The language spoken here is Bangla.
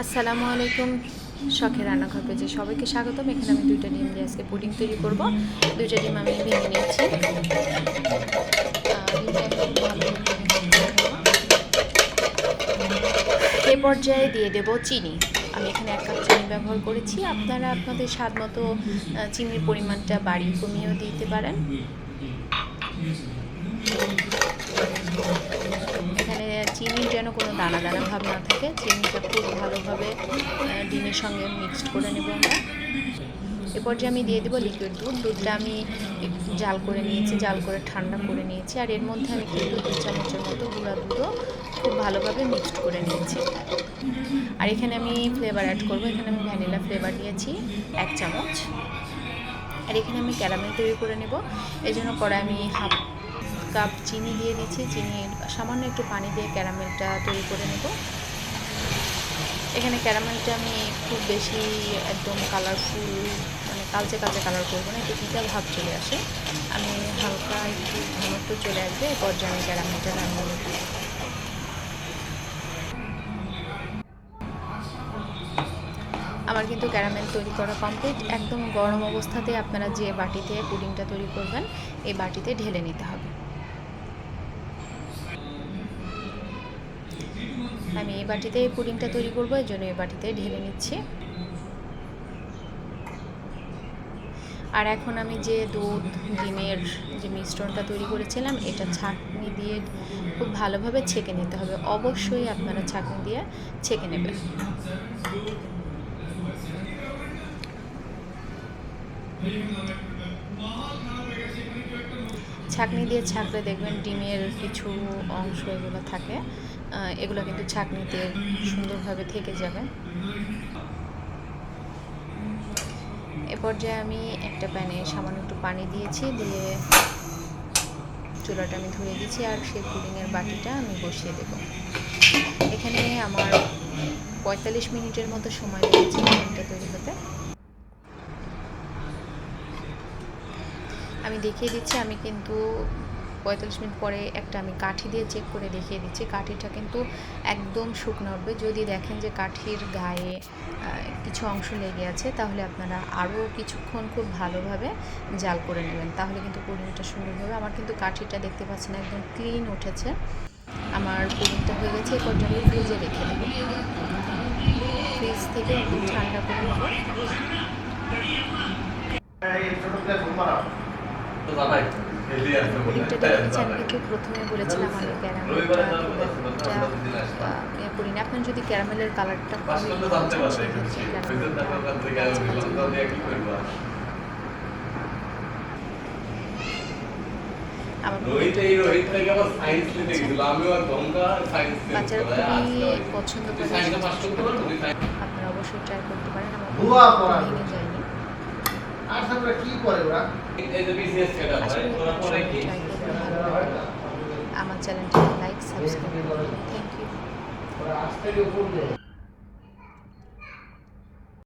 আসসালামু আলাইকুম। শখের রান্নাঘর পেজে সবাইকে স্বাগতম। এখানে আমি দুইটা ডিম দিয়ে আজকে পুডিং তৈরি করব। দুইটা ডিম আমি ভেঙে নিয়েছি। এ পর্যায়ে দিয়ে দেব চিনি। আমি এখানে এক কাপ চিনি ব্যবহার করেছি। আপনারা আপনাদের স্বাদ মতো চিনির পরিমাণটা বাড়িয়ে কমিয়েও দিতে পারেন। যেন কোনো দানা দানা ভাব না থাকে, চিনিটা খুব ভালোভাবে ডিমের সঙ্গে মিক্সড করে নেব আমরা। এ পর্যায়ে আমি দিয়ে দেবো লিকুইড দুধ। দুধটা আমি জাল করে নিয়েছি, জাল করে ঠান্ডা করে নিয়েছি। আর এর মধ্যে আমি কিন্তু দু চামচের মতো গুঁড়া দুধও খুব ভালোভাবে মিক্সড করে নিয়েছি। আর এখানে আমি ফ্লেভার অ্যাড করব। এখানে আমি ভ্যানিলা ফ্লেভার দিয়েছি, এক চামচ। আর এখানে আমি ক্যারামেল তৈরি করে নেব। এই জন্য কড়াই আমি হাফ কাপ চিনি দিয়ে দিচ্ছি। চিনির সামান্য একটু পানি দিয়ে ক্যারামেলটা তৈরি করে নেব। এখানে ক্যারামেলটা আমি খুব বেশি একদম কালারফুল মানে কালচে কালচে কালার করব না, একটু তিতা ভাব চলে আসে। আমি হালকা একটু ঘনত্ব চলে আসবে এ পর্যায়ে আমি ক্যারামেলটা নামিয়ে নেব আমার কিন্তু ক্যারামেল তৈরি করা কমপ্লিট একদম গরম অবস্থাতে আপনারা যে বাটিতে পুডিংটা তৈরি করবেন, এই বাটিতে ঢেলে নিতে হবে। আমি এই বাটিতে পুডিংটা তৈরি করব এই জন্য এই বাটিতে ঢেলে নিচ্ছি। আর এখন আমি যে দুধ, ডিমের যে মিশ্রণটা তৈরি করেছিলাম, এটা ছাঁকনি দিয়ে খুব ভালোভাবে ছেঁকে নিতে হবে। অবশ্যই আপনারা ছাঁকনি দিয়ে ছেঁকে নেবেন। ছাঁকনি দিয়ে ছাঁকলে দেখবেন ডিমের কিছু অংশ এগুলো থাকে। এগুলো কিন্তু ছাঁকনিতে সুন্দরভাবে থেকে যাবে। এ পর্যায়ে আমি একটা প্যানে সামান্য একটু পানি দিয়েছি, দিয়ে চুলাটা আমি ধরে দিয়েছি, আর সেই পুডিংয়ের বাটিটা আমি বসিয়ে দেব। এখানে আমার পঁয়তাল্লিশ মিনিটের মতো সময় লেগেছে পুডিংটা তৈরি হতে। আমি দেখিয়ে দিচ্ছি, আমি কিন্তু পঁয়তাল্লিশ মিনিট পরে একটা আমি কাঠি দিয়ে চেক করে দেখিয়ে দিচ্ছি। কাঠিটা কিন্তু একদম শুকনো উঠবে যদি দেখেন যে কাঠির গায়ে কিছু অংশ লেগে আছে তাহলে আপনারা আরও কিছুক্ষণ খুব ভালোভাবে জাল করে নেবেন। তাহলে কিন্তু পুডিংটা সুন্দর হবে। আমার কিন্তু কাঠিটা দেখতে পাচ্ছেন একদম ক্লিন উঠেছে। আমার পুডিংটা হয়ে গেছে। এরপর আমি ফ্রিজে রেখে দেবো। ফ্রিজ থেকে একটু ঠান্ডা করে নেব। পুডিংটা আমি কিন্তু প্রথমে বলেছিলাম আমি ক্যারামেলটা ইয়ে করি না আপনার যদি ক্যারামেলের কালারটা সায়েন্স বাচ্চারা খুবই পছন্দ করে আপনারা অবশ্যই ট্রাই করতে পারেন। আমার ভেঙে যায়নি আর সামনে কি করে ওরা? এই যে বিসিএস কেটা আশা ওরা আপনারা কি? ট্রাই করবেন ভালো লাগবে আমার চ্যানেলটি লাইক সাবস্ক্রাইব থ্যাংক ইউ ওরা আসতে গিয়ে